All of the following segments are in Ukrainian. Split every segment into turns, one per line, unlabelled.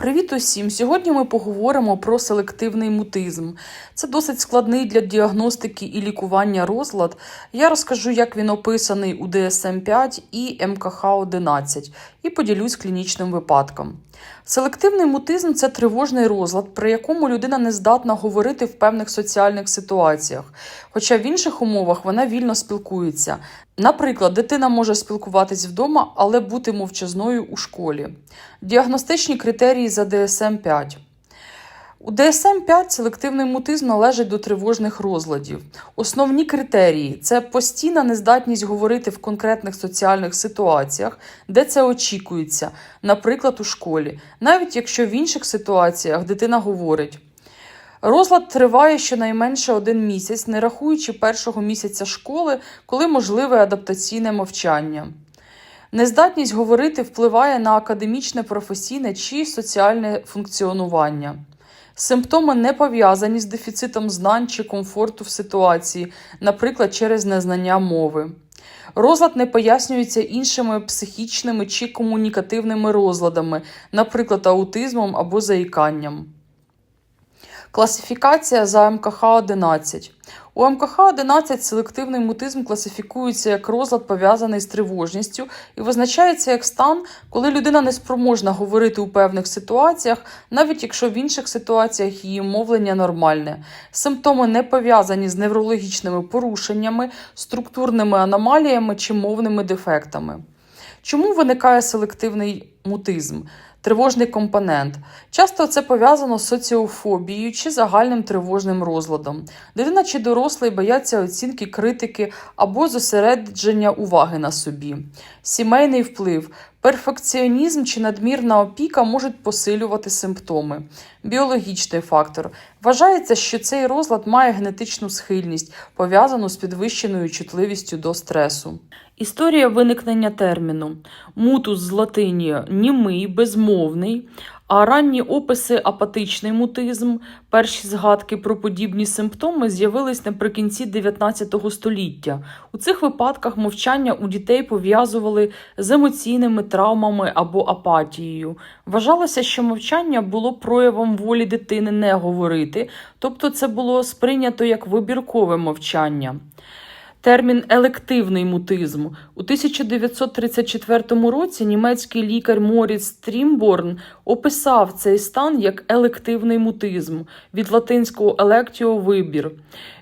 Привіт усім! Сьогодні ми поговоримо про селективний мутизм. Це досить складний для діагностики і лікування розлад. Я розкажу, як він описаний у DSM-5 і МКХ-11 і поділюсь клінічним випадком. Селективний мутизм це тривожний розлад, при якому людина не здатна говорити в певних соціальних ситуаціях, хоча в інших умовах вона вільно спілкується. Наприклад, дитина може спілкуватись вдома, але бути мовчазною у школі. Діагностичні критерії за DSM-5. У DSM-5 селективний мутизм належить до тривожних розладів. Основні критерії це постійна нездатність говорити в конкретних соціальних ситуаціях, де це очікується, наприклад, у школі, навіть якщо в інших ситуаціях дитина говорить. Розлад триває щонайменше один місяць, не рахуючи першого місяця школи, коли можливе адаптаційне мовчання. Нездатність говорити впливає на академічне, професійне чи соціальне функціонування. Симптоми не пов'язані з дефіцитом знань чи комфорту в ситуації, наприклад, через незнання мови. Розлад не пояснюється іншими психічними чи комунікативними розладами, наприклад, аутизмом або заїканням. Класифікація за МКХ-11. У МКХ-11 селективний мутизм класифікується як розлад, пов'язаний з тривожністю, і визначається як стан, коли людина не спроможна говорити у певних ситуаціях, навіть якщо в інших ситуаціях її мовлення нормальне. Симптоми не пов'язані з неврологічними порушеннями, структурними аномаліями чи мовними дефектами. Чому виникає селективний мутизм? Тривожний компонент. Часто це пов'язано з соціофобією чи загальним тривожним розладом. Дитина чи дорослий бояться оцінки, критики або зосередження уваги на собі. Сімейний вплив. Перфекціонізм чи надмірна опіка можуть посилювати симптоми. Біологічний фактор. Вважається, що цей розлад має генетичну схильність, пов'язану з підвищеною чутливістю до стресу. Історія виникнення терміну. Мутус з латині німий, безмовний, а ранні описи апатичний мутизм, перші згадки про подібні симптоми з'явились наприкінці 19 століття. У цих випадках мовчання у дітей пов'язували з емоційними травмами або апатією. Вважалося, що мовчання було проявом волі дитини не говорити, тобто це було сприйнято як вибіркове мовчання. Термін елективний мутизм у 1934 році німецький лікар Моріц Стрімборн описав цей стан як елективний мутизм від латинського електіо вибір.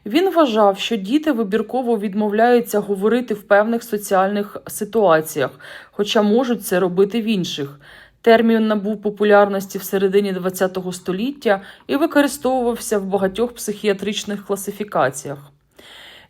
Він вважав, що діти вибірково відмовляються говорити в певних соціальних ситуаціях, хоча можуть це робити в інших. Термін набув популярності в середині ХХ століття і використовувався в багатьох психіатричних класифікаціях.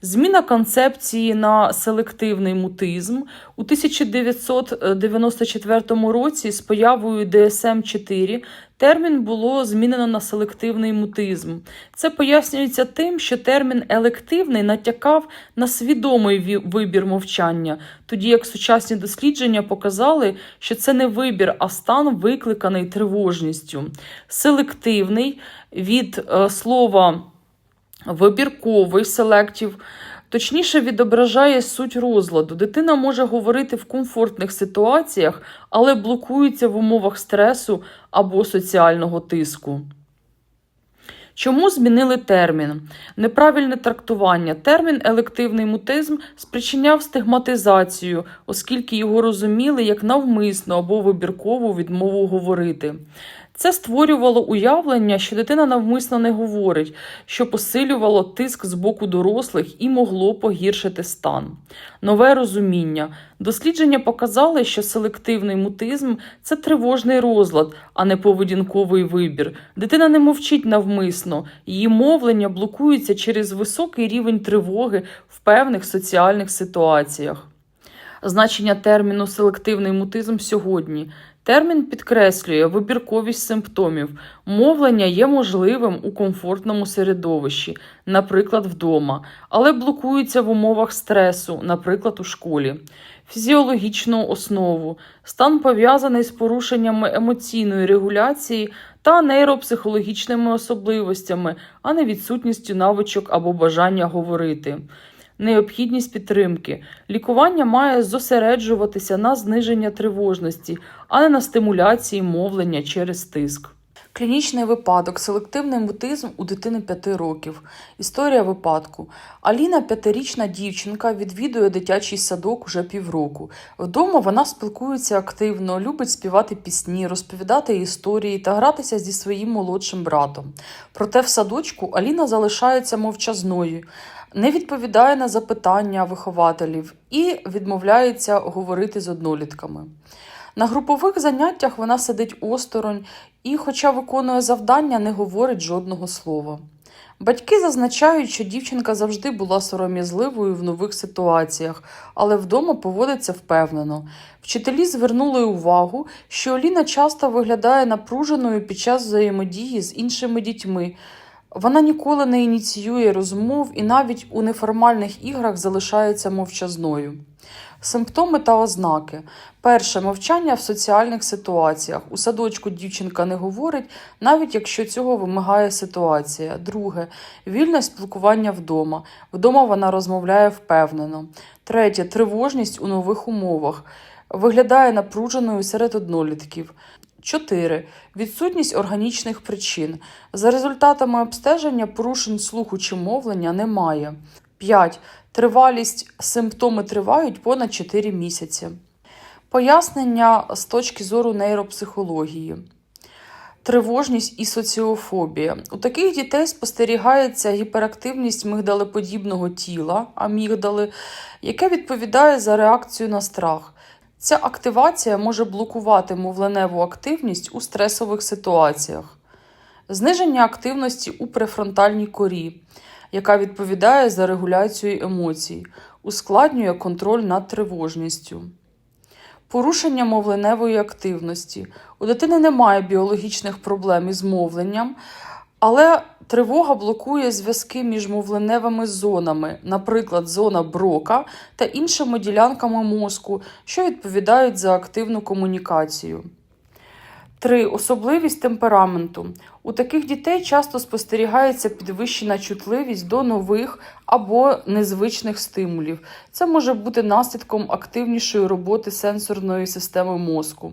Зміна концепції на селективний мутизм у 1994 році з появою DSM-4 термін було змінено на селективний мутизм. Це пояснюється тим, що термін елективний натякав на свідомий вибір мовчання, тоді як сучасні дослідження показали, що це не вибір, а стан викликаний тривожністю. Селективний від е, слова вибірковий селектів, точніше відображає суть розладу. Дитина може говорити в комфортних ситуаціях, але блокується в умовах стресу або соціального тиску. Чому змінили термін? Неправильне трактування. Термін елективний мутизм спричиняв стигматизацію, оскільки його розуміли як навмисну або вибіркову відмову говорити. Це створювало уявлення, що дитина навмисно не говорить, що посилювало тиск з боку дорослих і могло погіршити стан. Нове розуміння. Дослідження показали, що селективний мутизм це тривожний розлад, а не поведінковий вибір. Дитина не мовчить навмисно, її мовлення блокується через високий рівень тривоги в певних соціальних ситуаціях. Значення терміну селективний мутизм сьогодні. Термін підкреслює вибірковість симптомів. Мовлення є можливим у комфортному середовищі, наприклад, вдома, але блокується в умовах стресу, наприклад, у школі. Фізіологічну основу. Стан пов'язаний з порушеннями емоційної регуляції та нейропсихологічними особливостями, а не відсутністю навичок або бажання говорити. Необхідність підтримки. Лікування має зосереджуватися на зниження тривожності, а не на стимуляції мовлення через тиск. Клінічний випадок, селективний мутизм у дитини 5 років. Історія випадку. Аліна, п'ятирічна дівчинка, відвідує дитячий садок уже півроку. Вдома вона спілкується активно, любить співати пісні, розповідати історії та гратися зі своїм молодшим братом. Проте в садочку Аліна залишається мовчазною, не відповідає на запитання вихователів і відмовляється говорити з однолітками. На групових заняттях вона сидить осторонь і, хоча виконує завдання, не говорить жодного слова. Батьки зазначають, що дівчинка завжди була сором'язливою в нових ситуаціях, але вдома поводиться впевнено. Вчителі звернули увагу, що Оліна часто виглядає напруженою під час взаємодії з іншими дітьми. Вона ніколи не ініціює розмов і навіть у неформальних іграх залишається мовчазною. Симптоми та ознаки. Перше мовчання в соціальних ситуаціях. У садочку дівчинка не говорить, навіть якщо цього вимагає ситуація. Друге вільне спілкування вдома. Вдома вона розмовляє впевнено. Третє тривожність у нових умовах. Виглядає напруженою серед однолітків. 4. Відсутність органічних причин. За результатами обстеження порушень слуху чи мовлення немає. 5. Тривалість симптоми тривають понад 4 місяці. Пояснення з точки зору нейропсихології. Тривожність і соціофобія. У таких дітей спостерігається гіперактивність мигдалеподібного тіла, амігдали, яке відповідає за реакцію на страх. Ця активація може блокувати мовленеву активність у стресових ситуаціях. Зниження активності у префронтальній корі, яка відповідає за регуляцію емоцій, ускладнює контроль над тривожністю. Порушення мовленевої активності. У дитини немає біологічних проблем із мовленням, але тривога блокує зв'язки між мовленевими зонами, наприклад, зона брока та іншими ділянками мозку, що відповідають за активну комунікацію. 3. Особливість темпераменту. У таких дітей часто спостерігається підвищена чутливість до нових або незвичних стимулів. Це може бути наслідком активнішої роботи сенсорної системи мозку.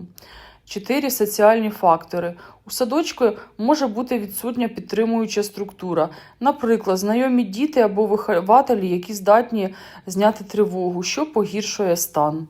4. Соціальні фактори. У садочку може бути відсутня підтримуюча структура, наприклад, знайомі діти або вихователі, які здатні зняти тривогу, що погіршує стан.